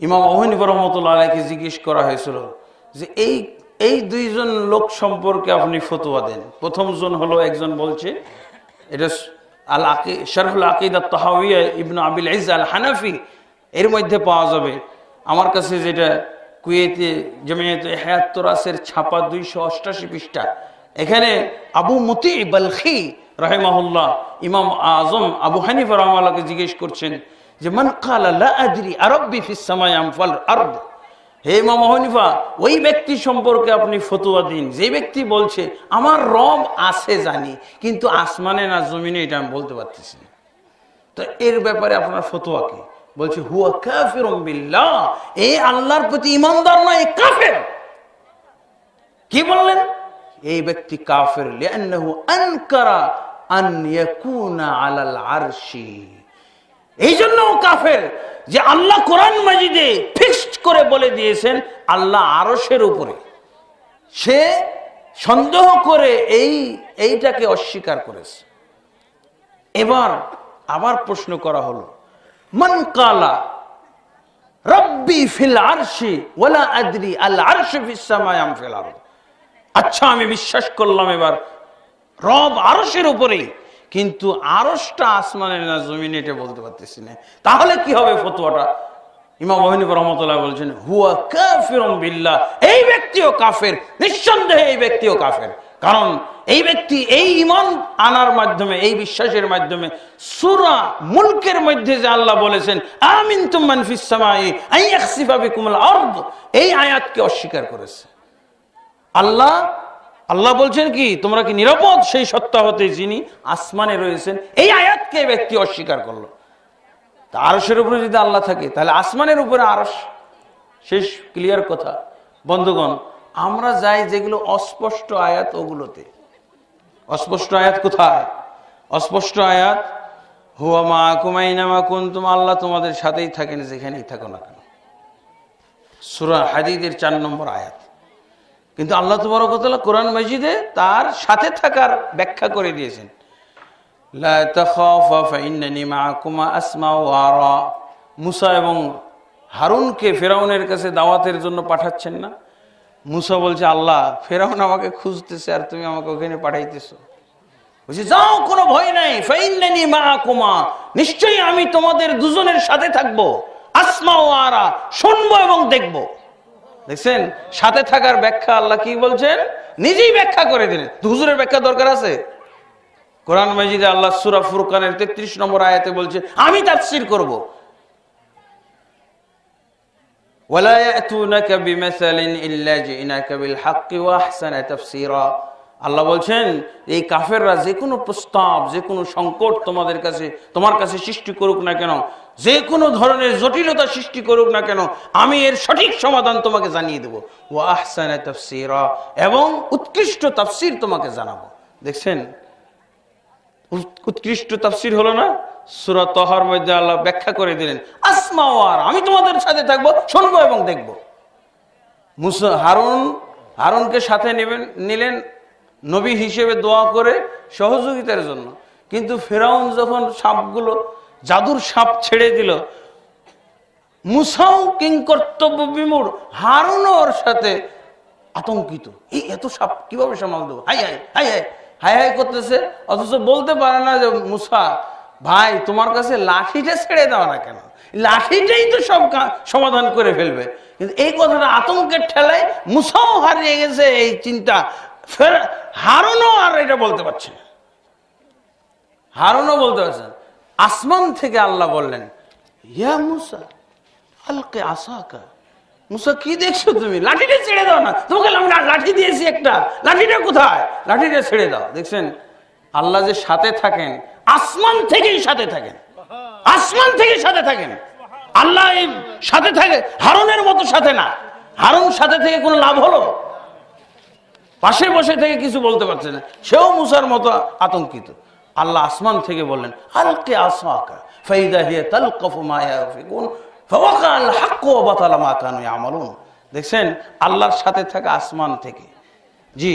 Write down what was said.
ইমাম অহিনী রহমতুল্লাহ আলাইকে জিজ্ঞেস করা হয়েছিল যে এই এই দুইজন লোক সম্পর্কে আপনি ফতোয়া দেন। প্রথম জন হলো একজন বলছে, এটা আল আকি শরফুল আকিদা তহাবিয়া ইবনু আবিল ইজ আল হানাফি, এর মধ্যে পাওয়া যাবে। আমার কাছে যেটা কুয়েতে জমিয়ত হায়াত তোরাসের ছাপা দুইশো অষ্টাশি পৃষ্ঠা এখানে আবু মতি বালখি রাহেমাহুল্লাহ ইমাম আজম আবু হানিফা রহমাল্লাহকে জিজ্ঞেস করছেন যে মান কালা আরব্বি ফিস আমফাল আরদ? হে ইমাম হানিফা ওই ব্যক্তি সম্পর্কে আপনি ফতুয়া দিন। যে ব্যক্তি বলছে আমার রব আছে জানি কিন্তু আসমানে না জমিনে এটা আমি বলতে পারতেছি না। তো এর ব্যাপারে আপনার ফতোয়া কি? বলছে হুয়া কাফির বিল্লাহ। এই আল্লাহর প্রতি ইমানদার নয় কাফের। কি বললেন? এই ব্যক্তি কাফের আরশি। এই জন্য কাফের যে আল্লাহ কোরআন মাজিদে ফিক্সড করে বলে দিয়েছেন, আল্লাহ আরশের উপরে। সে সন্দেহ করে এই, এইটাকে অস্বীকার করেছে। এবার আবার প্রশ্ন করা হলো, মান কালা, রব্বি ফিল আরশি ওয়ালা আদরি, আল আরশি ফিস সামায়াম ফিল আরদ। আচ্ছা আমি বিশ্বাস করলাম এবার। রব আরশের উপরেই, কিন্তু আরশটা আসমানের না জমিনে এটা বলতে পারতেছি না। তাহলে কি হবে ফতোয়াটা? ইমাম ওহিনী রহমতুল্লাহ বলছেন, হুয়া কাফিরুম বিল্লাহ। এই ব্যক্তিও কাফের, নিঃসন্দেহে এই ব্যক্তিও কাফের। কারণ এই ব্যক্তি এই ইমান আনার মাধ্যমে, এই বিশ্বাসের মাধ্যমে সুরা মুলকের মধ্যে যে আল্লাহ বলেছেন আমিন তুমান ফিস এই আয়াতকে অস্বীকার করেছে। আল্লাহ আল্লাহ বলছেন কি, তোমরা কি নিরাপদ? সেই সত্তা হতে যিনি আসমানে রয়েছেন, এই আয়াতকে ব্যক্তি অস্বীকার করল। আরসের উপরে যদি আল্লাহ থাকে, তাহলে আসমানের উপরে আরস শেষ ক্লিয়ার কথা। বন্ধুগণ, আমরা যাই যেগুলো অস্পষ্ট আয়াত, ওগুলোতে। অস্পষ্ট আয়াত কোথায়? অস্পষ্ট আয়াত, হুয়া মা কুমাইনা মা কুন্তুম আল্লাহ তোমাদের সাথেই থাকেন, যেখানেই থাকো না কেন। সুরা হাদিদের চার নম্বর আয়াত। কিন্তু আল্লাহ তবরকতলা কোরআন মসজিদে তার সাথে থাকার ব্যাখ্যা করে দিয়েছেন। মুসা এবং হারুনকে ফেরাউনের কাছে দাওয়াতের জন্য পাঠাচ্ছেন না। মুসা বলছে, আল্লাহ, ফেরাউন আমাকে খুঁজতেছে আর তুমি আমাকে ওখানে পাঠাইতেছো। বলছে, যাও, কোনো ভয় নাই। ফাইন্নানি মাআকুমা। নিশ্চয়ই আমি তোমাদের দুজনের সাথে থাকব। আসমা ও আরা, শুনব এবং দেখব। দেখছেন সাথে থাকার ব্যাখ্যা আল্লাহ কি বলছেন নিজেই ব্যাখ্যা করে দিলেন তো হুজুরের ব্যাখ্যা দরকার আছে কোরআন মাজিদে আল্লাহ সুরা ফুরকানের তেত্রিশ নম্বর আয়াতে বলছে আমি তাফসীর করব ولا يأتونك بمثل إلا جئناك بالحق وأحسن تفسيرا আল্লাহ বলছেন, এই কাফেররা যে কোনো প্রস্তাব, যে কোনো সংকট তোমাদের কাছে, তোমার কাছে সৃষ্টি করুক না কেন, যে কোনো ধরনের জটিলতা সৃষ্টি করুক না কেন, আমি এর সঠিক সমাধান তোমাকে জানিয়ে দেবো। ও আহসানা এবং উৎকৃষ্ট তাফসির তোমাকে জানাব। দেখছেন? উৎ- উৎকৃষ্ট তাফসির হলো না? সুরা তহার মধ্যে আল্লাহ ব্যাখ্যা করে দিলেন, আসমা আর, আমি তোমাদের সাথে থাকব, শুনব এবং দেখব। মুসা, হারুন, হারুনকে সাথে নেবেন, নিলেন নবী হিসেবে দোয়া করে সহযোগিতার জন্য। কিন্তু ফেরাউন যখন সাপগুলো, জাদুর সাপ ছেড়ে দিল, মুসাও কিংকর্তব্য বিমূঢ়, হারুনও ওর সাথে আতঙ্কিত। এই এত সাপ কীভাবে সামাল দেবো? হাই হাই হাই হাই হাই হাই করতেছে, অথচ বলতে পারে না যে, মুসা, ভাই, তোমার কাছে লাঠিটা ছেড়ে দাও না কেন? লাঠিটাই তো সব সমাধান করে ফেলবে। কিন্তু এই কথাটা আতঙ্কের ঠেলায় মুসাও হারিয়ে গেছে এই চিন্তা। হারুনও আর এটা বলতে পারছে হারুনও বলতে পারছেন আসমান থেকে আল্লাহ বললেন, ইয়া মুসা হালকে আসাকা? মুসা, কি দেখছ তুমি? লাঠিটা ছেড়ে দাও না। তোমাকে লাঠি দিয়েছি একটা। লাঠিটা কোথায়? লাঠিটা ছেড়ে দাও। দেখছেন, আল্লাহ যে সাথে থাকেন, আসমান থেকেই সাথে থাকেন। আসমান থেকেই সাথে থাকেন। আল্লাহ সাথে থাকে, হারুনের মতো সাথে না। হারুন সাথে থেকে কোনো লাভ হলো? পাশে বসে থেকে কিছু বলতে পারছে না। সেও মুসার মতো আতঙ্কিত। আল্লাহ আসমান থেকে বললেন হালকে আসাকা ফাইদা হিয়া তালকাফু মা ইয়াফিকুন ফাওয়াকাল হাক্কু ওয়া বাতালা মা কানু ইয়ামালুন। দেখছেন, আল্লাহর সাথে থাকা আসমান থেকে। জি